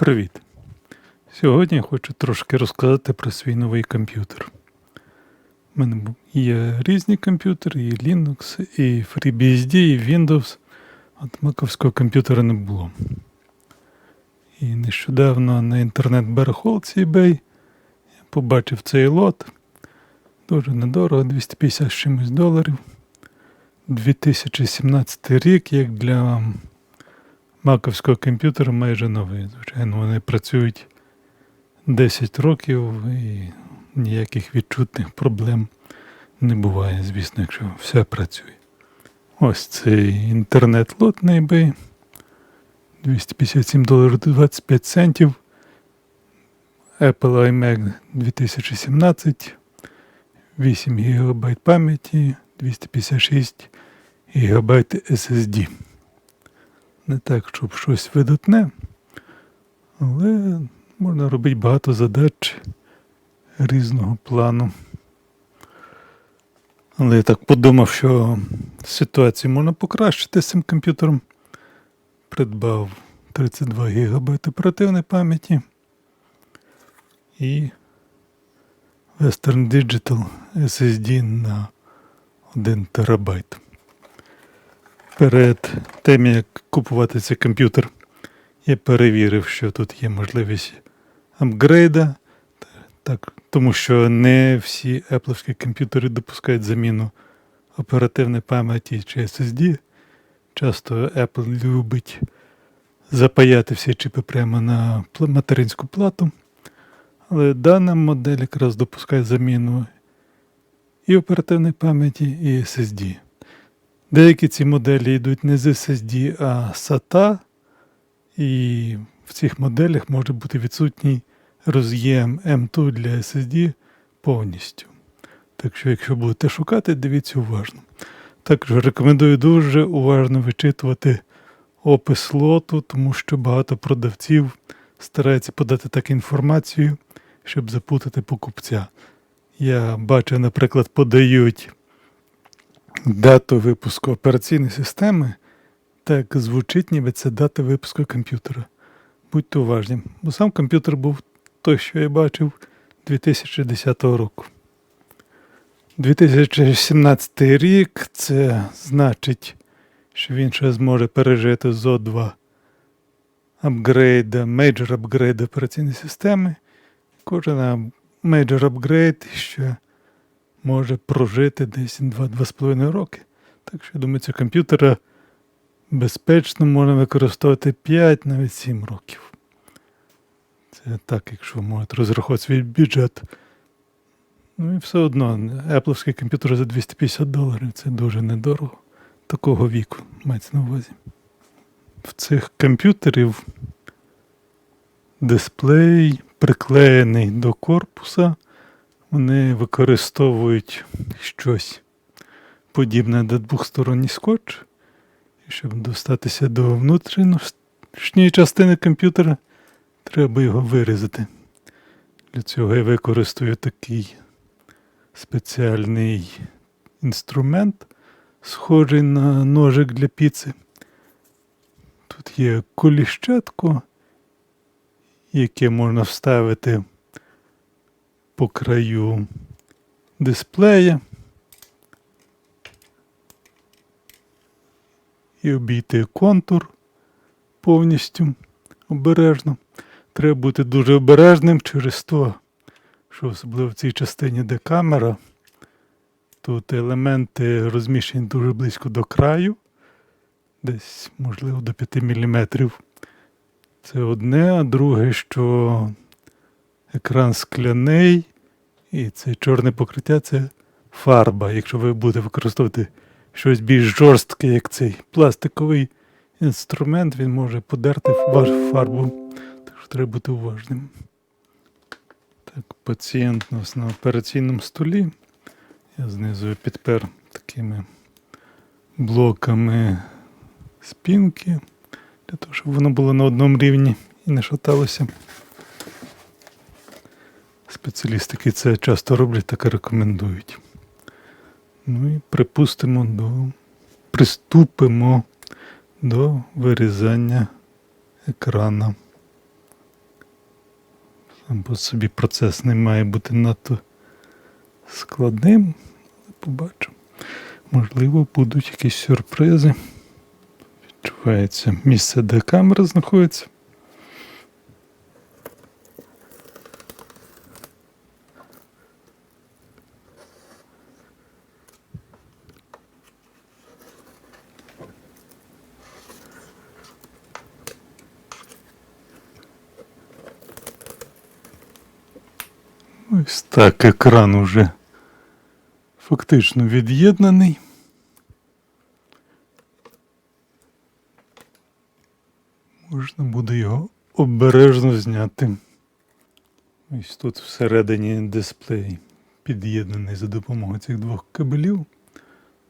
Привіт! Сьогодні я хочу трошки розказати про свій новий комп'ютер. У мене є різні комп'ютери, і Linux, і FreeBSD, і Windows. От маковського комп'ютера не було. І нещодавно на інтернет-барахолці eBay я побачив цей лот. Дуже недорого, 250 з чимось доларів. 2017 рік, як для маковського комп'ютера майже новий. Звичайно, вони працюють 10 років і ніяких відчутних проблем не буває, звісно, якщо все працює. Ось цей інтернет-лот на 257 доларів 25 центів. Apple iMac 2017. 8 ГБ пам'яті, 256 ГБ SSD не так, щоб щось видатне, але можна робити багато задач різного плану. Але я так подумав, що ситуацію можна покращити з цим комп'ютером. Придбав 32 ГБ оперативної пам'яті і Western Digital SSD на 1 терабайт перед тим, як купувати цей комп'ютер, я перевірив, що тут є можливість апгрейда, так, тому що не всі Apple комп'ютери допускають заміну оперативної пам'яті чи SSD. Часто Apple любить запаяти всі чіпи прямо на материнську плату. Але дана модель якраз допускає заміну і оперативної пам'яті, і SSD. Деякі ці моделі йдуть не з SSD, а SATA, і в цих моделях може бути відсутній роз'єм M2 для SSD повністю. Так що, якщо будете шукати, дивіться уважно. Також рекомендую дуже уважно вичитувати опис лоту, тому що багато продавців стараються подати так інформацію, щоб запутати покупця. Я бачу, наприклад, подають дату випуску операційної системи, так звучить, ніби це дата випуску комп'ютера. Будьте уважні, бо сам комп'ютер був той, що я бачив 2010 року. 2017 рік це значить, що він ще зможе пережити зо 2 апгрейда, мейджор апгрейд операційної системи. Кожен мейджор апгрейд ще може прожити десь 2-2,5 роки. Так що, я думаю, цього комп'ютера безпечно можна використовувати 5, навіть 7 років. Це так, якщо можете розрахувати свій бюджет. Ну і все одно, Apple комп'ютер за 250 доларів це дуже недорого. Такого віку мається на увазі. В цих комп'ютерів дисплей приклеєний до корпуса. Вони використовують щось подібне до двохсторонній скотч. І щоб достатися до внутрішньої частини комп'ютера, треба його вирізати. Для цього я використовую такий спеціальний інструмент, схожий на ножик для піци. Тут є коліщатко, яке можна вставити по краю дисплея і обійти контур повністю обережно. Треба бути дуже обережним через то, що особливо в цій частині, де камера, тут елементи розміщені дуже близько до краю, десь, можливо, до 5 мм. Це одне, а друге, що екран скляний, і це чорне покриття це фарба. Якщо ви будете використовувати щось більш жорстке, як цей пластиковий інструмент, він може подерти вашу фарбу. Так що треба бути уважним. Так, пацієнт у нас на операційному столі. Я знизу підпер такими блоками спінки, для того, щоб воно було на одному рівні і не шаталося. Спеціалісти, які це часто роблять, так і рекомендують. Ну і припустимо до. Приступимо до вирізання екрана. Сам по собі процес не має бути надто складним. Але побачимо. Можливо, будуть якісь сюрпризи. Відчувається місце, де камера знаходиться. Ось так екран уже фактично від'єднаний. Можна буде його обережно зняти. Ось тут всередині дисплей під'єднаний за допомогою цих двох кабелів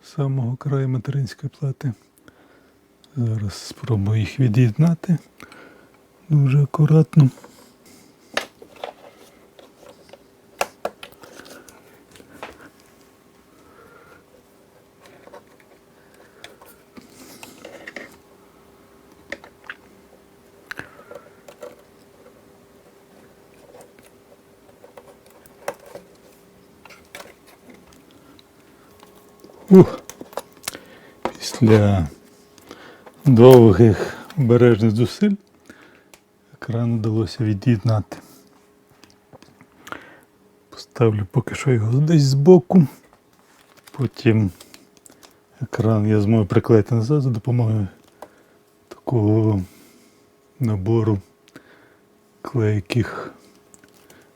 самого краю материнської плати. Зараз спробую їх від'єднати дуже акуратно. Ух. Після довгих обережних зусиль екран вдалося від'єднати. Поставлю поки що його десь збоку. Потім екран я зможу приклеїти назад за допомогою такого набору клейких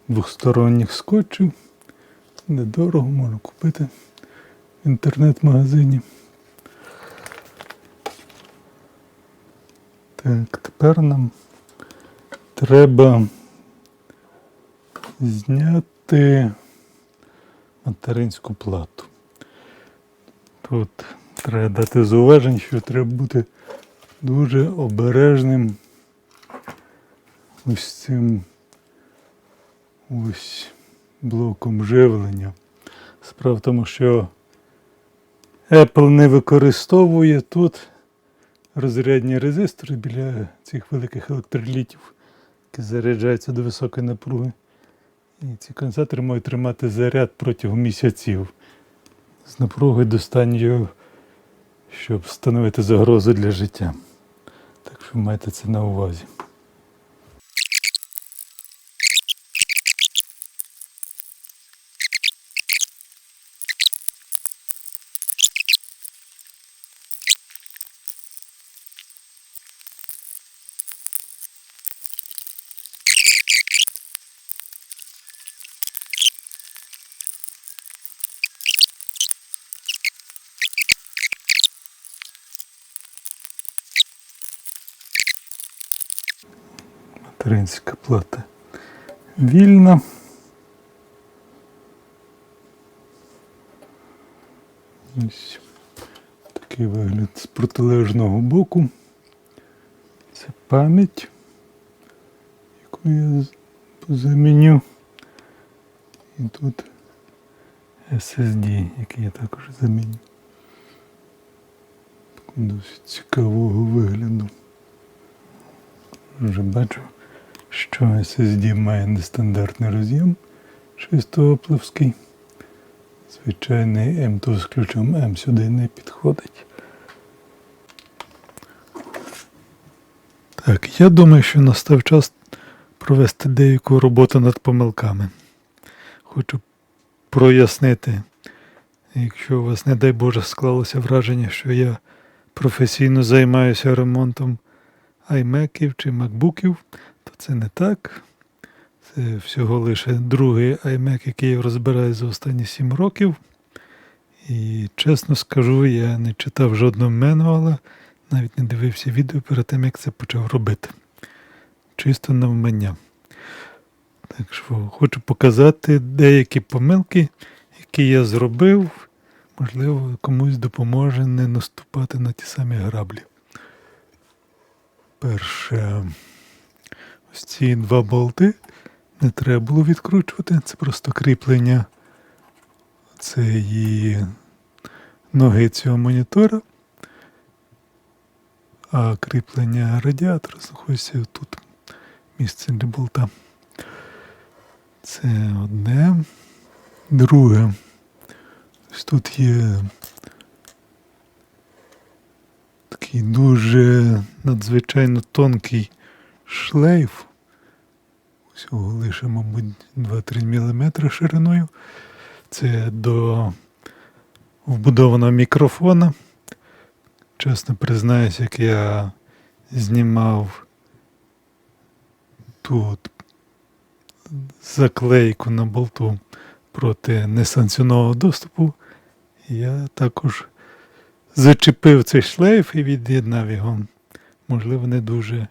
двосторонніх скотчів. Недорого можна купити інтернет-магазині. Так, тепер нам треба зняти материнську плату. Тут треба дати зауваження, що треба бути дуже обережним ось цим ось блоком живлення. Справа в тому, що Apple не використовує тут розрядні резистори біля цих великих електролітів, які заряджаються до високої напруги. І ці конденсатори можуть тримати заряд протягом місяців з напругою достатньою, щоб становити загрозу для життя. Так що майте це на увазі. Материнська плата вільна. Ось такий вигляд з протилежного боку. Це пам'ять, яку я заміню. І тут SSD, який я також заміню. Досить цікавого вигляду. Вже бачу, що SSD має нестандартний роз'єм чисто опловський. Звичайний M2 з ключом M сюди не підходить. Так, я думаю, що настав час провести деяку роботу над помилками. Хочу прояснити, якщо у вас, не дай Боже, склалося враження, що я професійно займаюся ремонтом iMacів чи MacBookів, то це не так. Це всього лише другий iMac, який я розбираю за останні 7 років. І чесно скажу, я не читав жодного менуала, навіть не дивився відео перед тим, як це почав робити. Чисто навмання. Так що хочу показати деякі помилки, які я зробив. Можливо, комусь допоможе не наступати на ті самі граблі. Перше, ось ці два болти не треба було відкручувати. Це просто кріплення цієї ноги цього монітора. А кріплення радіатора знаходиться тут місце для болта. Це одне. Друге. Ось тут є такий дуже надзвичайно тонкий шлейф. Усього лише, мабуть, 2-3 мм шириною. Це до вбудованого мікрофона. Чесно признаюсь, як я знімав тут заклейку на болту проти несанкціонованого доступу, я також зачепив цей шлейф і від'єднав його. Можливо, не дуже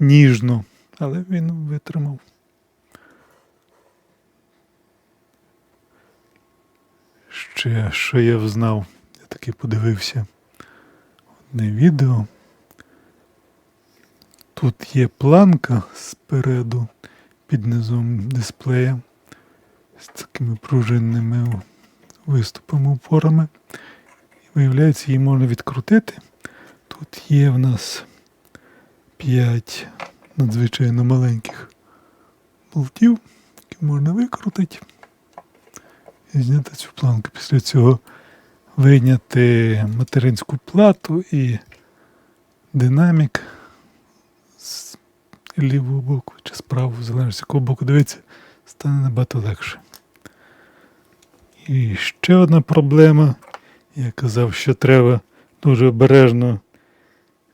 ніжно, але він витримав. Ще що я взнав, я таки подивився одне відео. Тут є планка спереду під низом дисплея з такими пружинними виступами, упорами. Виявляється, її можна відкрутити. Тут є в нас 5 надзвичайно маленьких болтів, які можна викрутити і зняти цю планку. Після цього вийняти материнську плату і динамік з лівого боку чи з правого, залежно з якого боку дивитися, стане набагато легше. І ще одна проблема. Я казав, що треба дуже обережно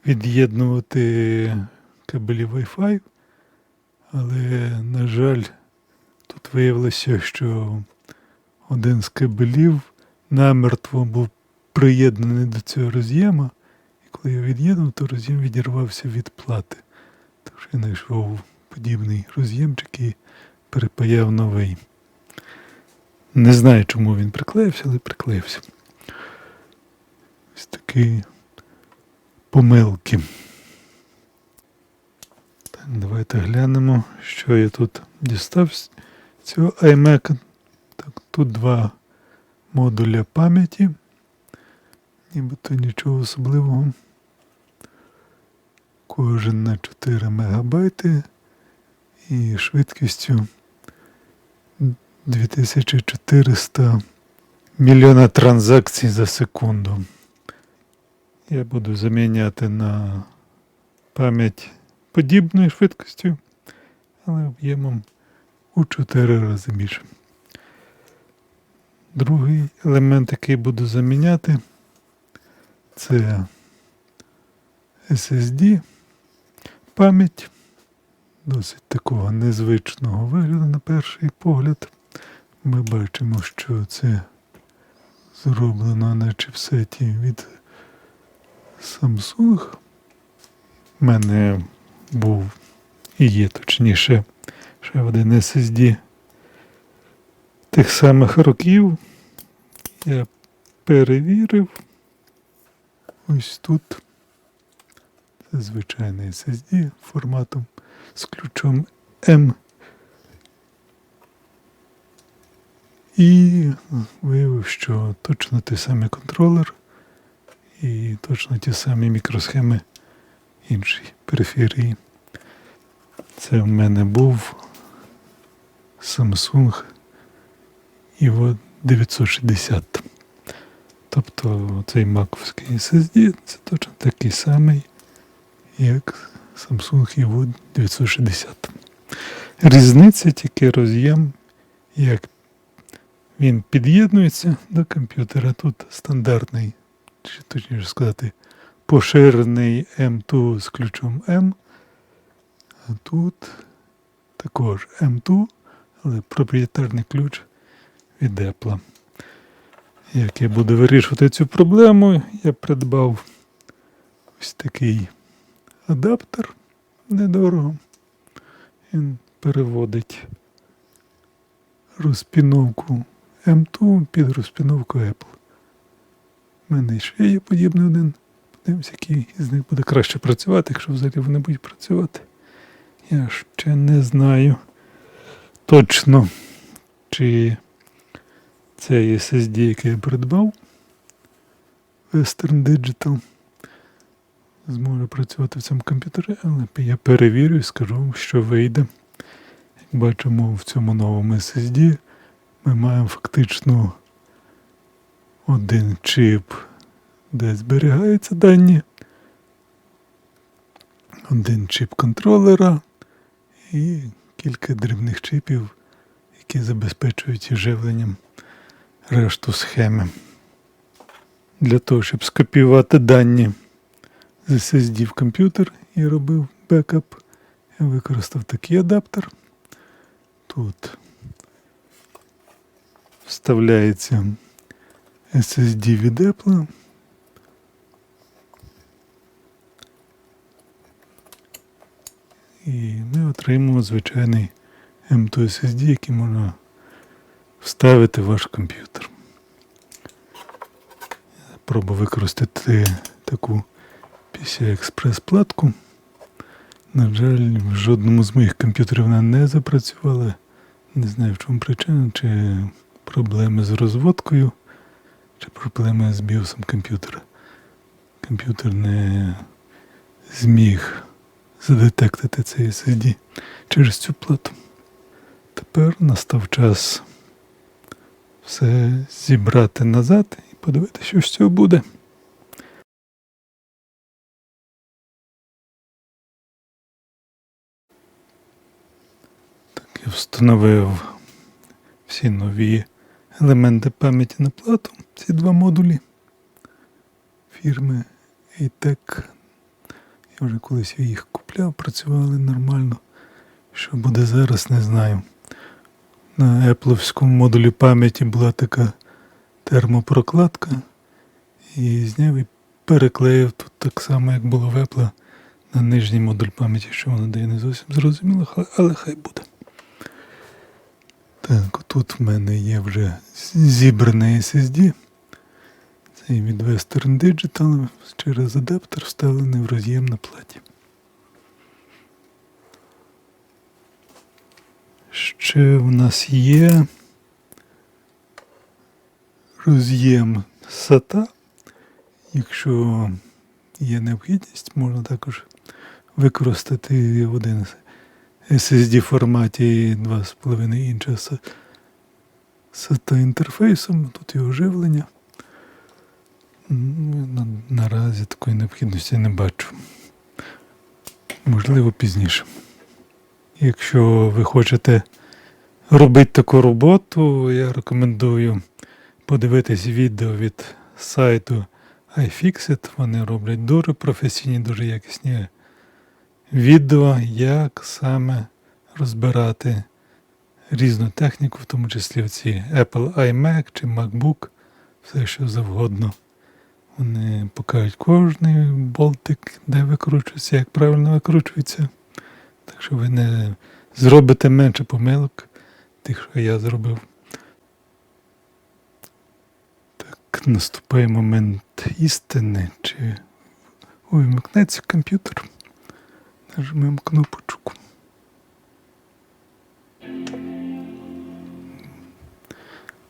від'єднувати кабелі Wi-Fi, але, на жаль, тут виявилося, що один з кабелів намертво був приєднаний до цього роз'єма, і коли я від'єднав, то роз'єм відірвався від плати. Що я знайшов подібний роз'ємчик і перепаяв новий. Не знаю, чому він приклеївся, але приклеївся. Ось такі помилки. Так, давайте глянемо, що я тут дістав з цього iMac. Так, тут два модуля пам'яті. Нібито нічого особливого. Кожен на 4 МБ і швидкістю 2400 мільйона транзакцій за секунду. Я буду заміняти на пам'ять подібною швидкістю, але об'ємом у 4 рази більше. Другий елемент, який буду заміняти, це SSD пам'ять досить такого незвичного вигляду на перший погляд. Ми бачимо, що це зроблено на чипсеті від Samsung. У мене був і є точніше ще один SSD тих самих років. Я перевірив. Ось тут. Це звичайний SSD форматом з ключом M. І виявив, що точно той самий контролер і точно ті самі мікросхеми іншої периферії. Це в мене був Samsung Evo 960. Тобто цей маковський SSD це точно такий самий, як Samsung Evo 960. Різниця тільки роз'єм, як він під'єднується до комп'ютера. Тут стандартний, чи точніше сказати, поширений M2 з ключом M. А тут також M2, але проприєтарний ключ від Apple. Як я буду вирішувати цю проблему, я придбав ось такий адаптер недорого. Він переводить розпіновку M2 під розпіновку Apple. У мене ще є подібний один. Подивимось, який з них буде краще працювати, якщо взагалі вони будуть працювати. Я ще не знаю точно, чи цей SSD, який я придбав, Western Digital, зможе працювати в цьому комп'ютері, але я перевірю і скажу, вам, що вийде. Як бачимо в цьому новому SSD, ми маємо фактично один чип, де зберігаються дані, один чип контролера і кілька дрібних чипів, які забезпечують живленням решту схеми. Для того, щоб скопіювати дані з SSD в комп'ютер і робив бекап, я використав такий адаптер. Тут вставляється SSD від Apple. І ми отримуємо звичайний M2 SSD, який можна вставити в ваш комп'ютер. Пробую використати таку PCI-Express платку. На жаль, в жодному з моїх комп'ютерів вона не запрацювала. Не знаю, в чому причина, чи проблеми з розводкою, чи проблеми з біосом комп'ютера. Комп'ютер не зміг задетектити цей SSD через цю плату. Тепер настав час все зібрати назад і подивитися, що з цього буде. Так, я встановив всі нові елементи пам'яті на плату, ці два модулі фірми ATEC. Я вже колись їх купляв, працювали нормально. Що буде зараз, не знаю. На Apple модулі пам'яті була така термопрокладка. І зняв і переклеїв тут так само, як було в Apple на нижній модуль пам'яті, що воно дає не зовсім зрозуміло, але хай буде. Так, тут в мене є вже зібраний SSD. Цей від Western Digital через адаптер вставлений в роз'єм на платі. Ще в нас є роз'єм SATA. Якщо є необхідність, можна також використати один SSD форматі 2,5 інча з SATA інтерфейсом. Тут його живлення. Наразі такої необхідності не бачу. Можливо, пізніше. Якщо ви хочете робити таку роботу, я рекомендую подивитись відео від сайту iFixit. Вони роблять дуже професійні, дуже якісні відео, як саме розбирати різну техніку, в тому числі ці Apple iMac чи MacBook, все що завгодно. Вони покажуть кожний болтик, де викручується, як правильно викручується. Так що ви не зробите менше помилок тих, що я зробив. Так, наступає момент істини, чи увімкнеться комп'ютер. Нажмемо кнопочку.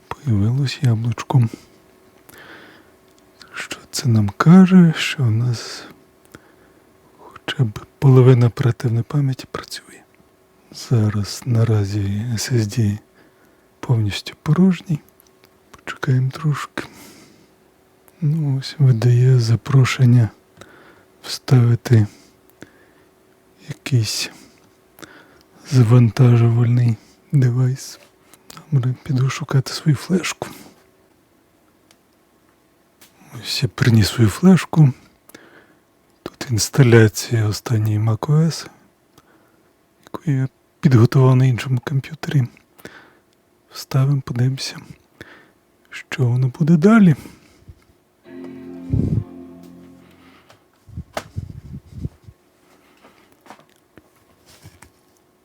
Появилось яблучко. Що це нам каже, що у нас хоча б половина оперативної пам'яті працює. Зараз наразі SSD повністю порожній. Почекаємо трошки. Ну, ось видає запрошення вставити якийсь завантажувальний девайс. Добре, піду шукати свою флешку. Ось я приніс свою флешку. Тут інсталяція останньої macOS, яку я підготував на іншому комп'ютері. Вставимо, подивимося, що воно буде далі.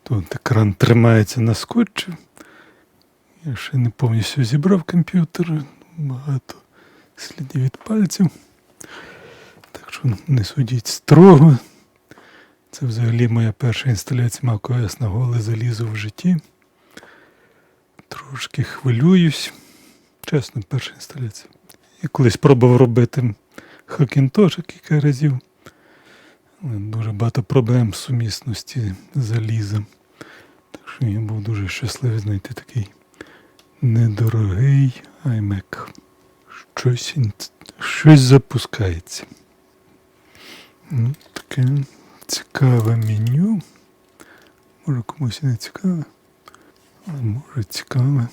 Тут екран тримається на скотчі. Я ще не повністю зібрав комп'ютер, багато слідів від пальців. Так що не судіть строго. Це взагалі моя перша інсталяція macOS на голе залізо в житті. Трошки хвилююсь. Чесно, перша інсталяція. Я колись пробував робити Hackintosh кілька разів. Дуже багато проблем з сумісності з залізом. Так що я був дуже щасливий знайти такий недорогий iMac. Щось, щось запускається. Ну, таке цікаве меню. Може комусь і не цікаве. Але може цікаве.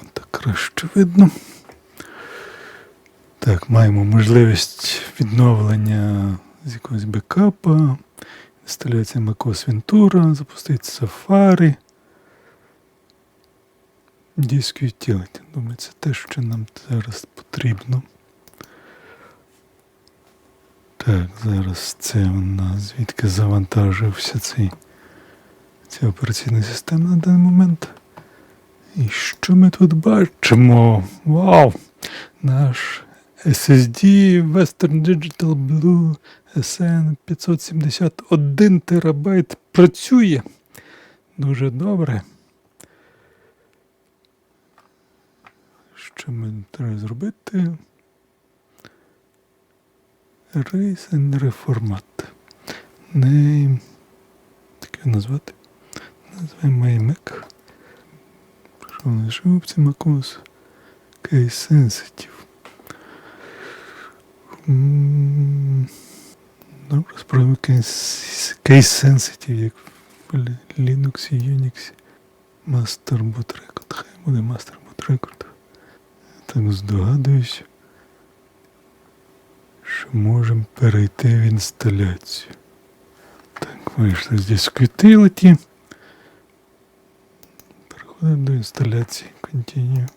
От так краще видно. Так, маємо можливість відновлення з якогось бекапа, інсталяція macOS Ventura, запустити Safari. Disk Utility. Думаю, це те, що нам зараз потрібно. Так, зараз це у нас звідки завантажився цей, ця операційна система на даний момент. І що ми тут бачимо? Вау! Наш SSD Western Digital Blue SN 571 терабайт працює. Дуже добре. Що ми треба зробити? Erase and Reformat. Name. Так його назвати. Називаємо iMac. Що в нас macOS? Case Sensitive. М, Добре, спробуємо Case Case Sensitive, як в Linux і Unix. Master Boot Record. Хай буде Master Boot Record. Так здогадуюсь, що можемо перейти в інсталяцію. Так, вийшли з Disk Utility. Переходимо до інсталяції. Continue.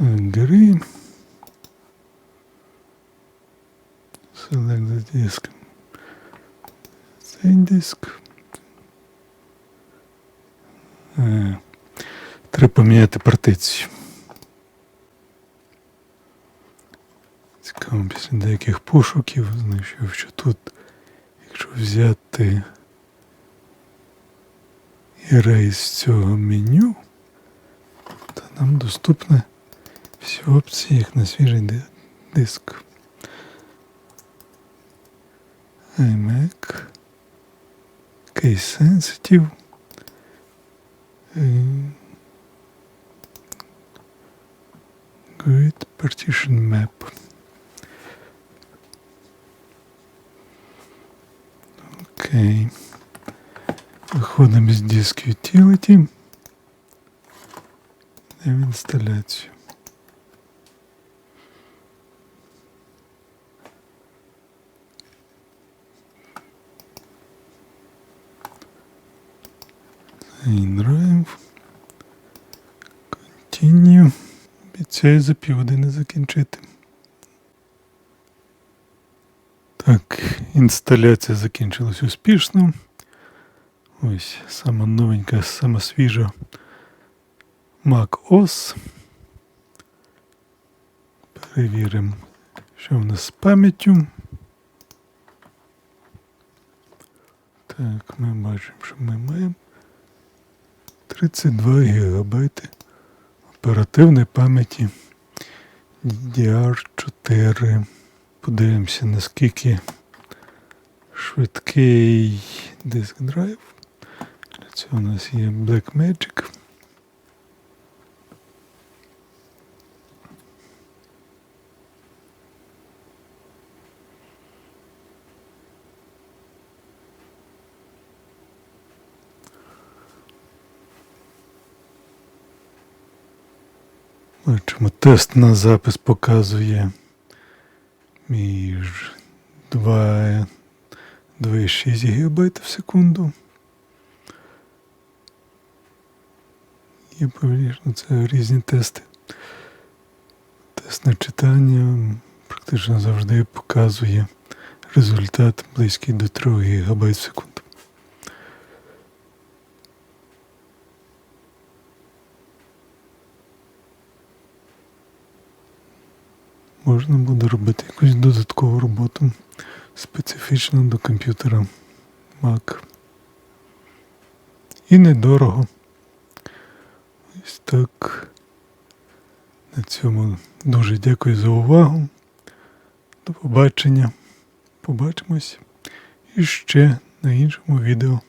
Agree. Select the disk. Цей диск. Е, Треба поміняти партицію. Цікаво, після деяких пошуків знайшов, що тут, якщо взяти erase з цього меню, то нам доступні всі опції, як на свіжий ди- диск. iMac, Case Sensitive, Grid Partition Map. Окей. Виходимо з Disk Utility. Інсталяцію. Drive. Continue. Обіцяю за півгодини закінчити. Так, інсталяція закінчилась успішно. Ось сама новенька, сама свіжа Mac OS. Перевіримо, що в нас з пам'яттю. Так, ми бачимо, що ми маємо 32 гігабайти оперативної пам'яті DDR4. Подивимося, наскільки швидкий диск драйв. Для цього у нас є Blackmagic. Бачимо, тест на запис показує між 2 2,6 ГБ в секунду. Є повільно, це різні тести. Тест на читання практично завжди показує результат близький до 3 ГБ в секунду. Можна буде робити якусь додаткову роботу специфічно до комп'ютера Mac. І недорого. Ось так. На цьому дуже дякую за увагу. До побачення. Побачимось і ще на іншому відео.